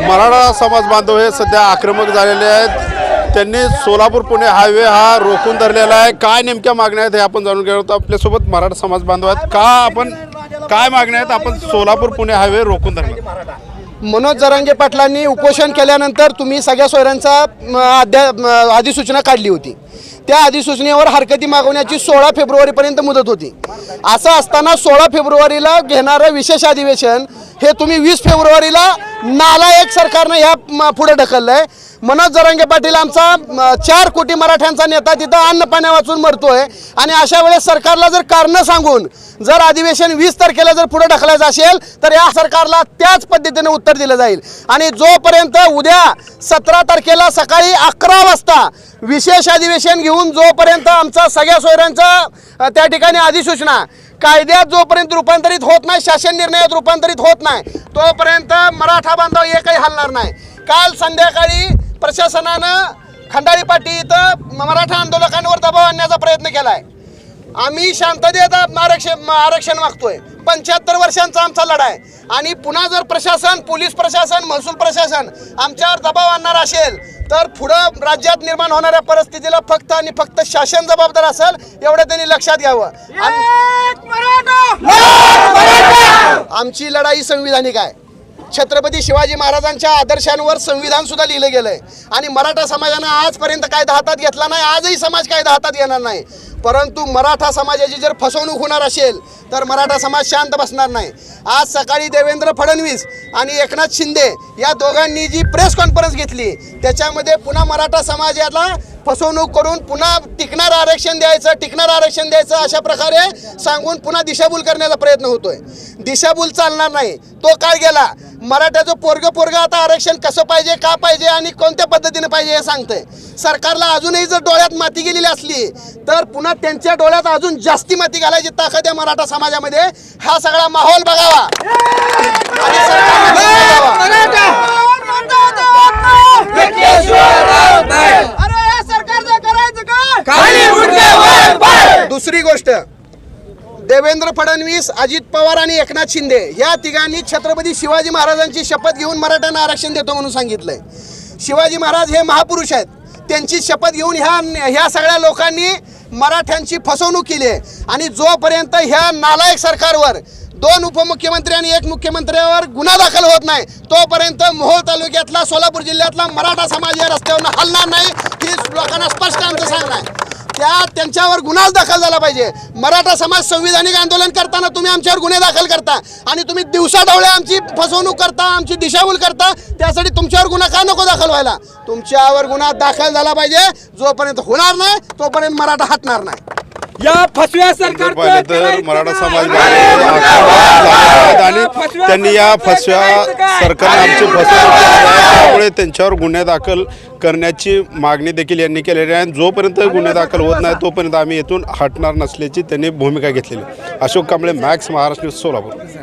मराठा समाज बांधव हे सध्या आक्रमक झालेले आहेत. त्यांनी सोलापूर पुणे हायवे हा रोखून धरलेला आहे. काय नेमक्या मागण्या आहेत हे आपण जाणून घेणार आहोत. आपल्यासोबत मराठा समाज बांधव आहेत. का आपण काय मागण्या आहेत? आपण सोलापूर पुणे हायवे रोखून धरला मनोज जरांगे पाटलांनी उपोषण केल्यानंतर तुम्ही सगळ्या सोयऱ्यांचा अध्या अधिसूचना काढली होती. त्या अधिसूचनेवर हरकती मागवण्याची सोळा फेब्रुवारीपर्यंत मुदत होती. असं असताना सोळा फेब्रुवारीला घेणारं विशेष अधिवेशन हे तुम्ही वीस फेब्रुवारीला नालायक सरकारनं ह्या म, पुढे ढकललं आहे मनोज जरांगे पाटील आमचा चार कोटी मराठ्यांचा नेता तिथं अन्न पाण्या वाचून मरतोय. आणि अशा वेळेस सरकारला जर कारणं सांगून जर अधिवेशन वीस तारखेला जर पुढे ढकलायचं असेल तर या सरकारला त्याच पद्धतीने उत्तर दिलं जाईल. आणि जोपर्यंत उद्या सतरा तारखेला सकाळी अकरा वाजता विशेष अधिवेशन घेऊन जोपर्यंत आमचा सगळ्या सोयऱ्यांचा त्या ठिकाणी अधिसूचना कायद्यात जोपर्यंत रूपांतरित होत नाही शासन निर्णयात रूपांतरित होत नाही तोपर्यंत मराठा बांधव एकही हलणार नाही. काल संध्याकाळी प्रशासनानं खंडाळी पाटी इथं मराठा आंदोलकांवर दबाव आणण्याचा प्रयत्न केलाय. आम्ही शांततेत आरक्षण आरक्षण मागतोय. पंच्याहत्तर वर्षांचा आमचा लढा आहे आणि पुन्हा जर प्रशासन पोलीस प्रशासन महसूल प्रशासन आमच्यावर दबाव आणणार असेल तर पुढं राज्यात निर्माण होणाऱ्या परिस्थितीला फक्त आणि फक्त शासन जबाबदार असेल एवढं त्यांनी लक्षात घ्यावं. आमची लढाई संविधानिक आहे. छत्रपती शिवाजी महाराजांच्या आदर्शांवर संविधान सुद्धा लिहिलं गेलंय. आणि मराठा समाजानं आजपर्यंत कायदा हातात घेतला नाही आजही समाज कायदा हातात घेणार नाही. परंतु मराठा समाजाची जर फसवणूक होणार असेल तर मराठा समाज शांत बसणार नाही. आज सकाळी देवेंद्र फडणवीस आणि एकनाथ शिंदे या दोघांनी जी प्रेस कॉन्फरन्स घेतली त्याच्यामध्ये पुन्हा मराठा समाजाला फसवणूक करून पुन्हा टिकणारं आरक्षण द्यायचं टिकणारं आरक्षण द्यायचं अशा प्रकारे सांगून पुन्हा दिशाभूल करण्याचा प्रयत्न होतोय. दिशाभूल चालणार नाही. तो काळ गेला. मराठ्याचं पोरग पोरग आता आरक्षण कसं पाहिजे का पाहिजे आणि कोणत्या पद्धतीने पाहिजे हे सांगतंय. सरकारला अजूनही जर डोळ्यात माती गेलेली असली तर पुन्हा त्यांच्या डोळ्यात अजून जास्ती माती घालायची ताकद आहे मराठा समाजामध्ये. हा सगळा माहोल बघावा. आणि सरकारला दुसरी गोष्ट देवेंद्र फडणवीस अजित पवार आणि एकनाथ शिंदे या तिघांनी छत्रपती शिवाजी महाराजांची शपथ घेऊन मराठ्यांना आरक्षण देतो म्हणून सांगितलंय. शिवाजी महाराज हे महापुरुष आहेत. त्यांची शपथ घेऊन ह्या ह्या सगळ्या लोकांनी मराठ्यांची फसवणूक केली आहे. आणि जोपर्यंत ह्या नालायक सरकारवर दोन उपमुख्यमंत्री आणि एक मुख्यमंत्र्यावर गुन्हा दाखल होत नाही तोपर्यंत मोहोळ तालुक्यातला सोलापूर जिल्ह्यातला मराठा समाज या रस्त्यावर हलणार नाही ही लोकांना स्पष्ट आमचं सांगणं आहे त्या त्यांच्यावर गुन्हाच दाखल झाला पाहिजे. मराठा समाज संविधानिक आंदोलन करताना तुम्ही आमच्यावर गुन्हे दाखल करता आणि तुम्ही दिवसा डवळे आमची फसवणूक करता आमची दिशाभूल करता त्यासाठी तुमच्यावर गुन्हा का नको दाखल व्हायला? तुमच्यावर गुन्हा दाखल झाला पाहिजे जोपर्यंत होणार नाही तोपर्यंत मराठा हटणार नाही. या फसव्या सरकार पाहिलं तर मराठा समाज आणि त्यांनी या फसव्या सरकारने आमची फसवणूक त्यामुळे त्यांच्यावर गुन्हे दाखल करण्याची मागणी देखील यांनी केलेली आहे. आणि जोपर्यंत गुन्हे दाखल होत नाही तोपर्यंत आम्ही येथून हटणार नसल्याची त्यांनी भूमिका घेतलेली. Ashok Kamble Max Maharashtra News Solapur.